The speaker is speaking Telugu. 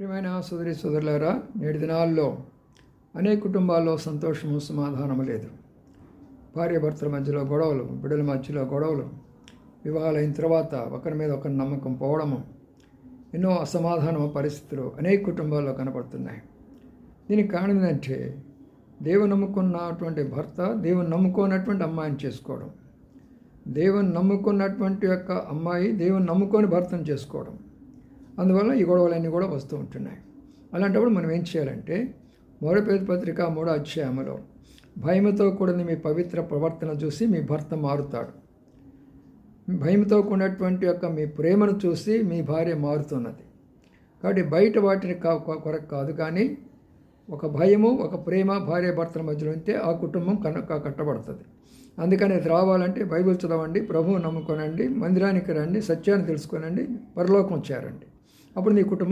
ప్రియమైన సోదరి సోదరులారా నేటి దినాల్లో అనేక కుటుంబాల్లో సంతోషము సమాధానము లేదు. భార్యభర్తల మధ్యలో గొడవలు బిడ్డల మధ్యలో గొడవలు వివాహాలైన తర్వాత ఒకరి మీద ఒకరి నమ్మకం పోవడము ఎన్నో అసమాధాన పరిస్థితులు అనేక కుటుంబాల్లో కనపడుతున్నాయి. దీనికి కారణం ఏంటంటే దేవుని నమ్ముకున్నటువంటి భర్త దేవుని నమ్ముకోనటువంటి అమ్మాయిని చేసుకోవడం. దేవుని నమ్ముకున్నటువంటి యొక్క అమ్మాయి దేవుని నమ్ముకొని భర్తను చేసుకోవడం. అందువల్ల ఈ గొడవలన్నీ కూడా వస్తూ ఉంటున్నాయి. అలాంటప్పుడు మనం ఏం చేయాలంటే మౌరపేద పత్రిక మూడో అధ్యాయంలో భయముతో కూడిన మీ పవిత్ర ప్రవర్తన చూసి మీ భర్త మారుతాడు. భయంతో కూడినటువంటి యొక్క మీ ప్రేమను చూసి మీ భార్య మారుతున్నది. కాబట్టి బయట వాటిని కా కొరకు కాదు కానీ ఒక భయము ఒక ప్రేమ భార్య భర్తల మధ్యలో ఉంటే ఆ కుటుంబం కనుక కట్టబడుతుంది. అందుకని అది రావాలంటే బైబిల్ చదవండి ప్రభువు నమ్ముకోనండి మందిరానికి రండి సత్యాన్ని తెలుసుకోనండి పరలోకం చేరండి. అప్పుడు నీ కుటుంబం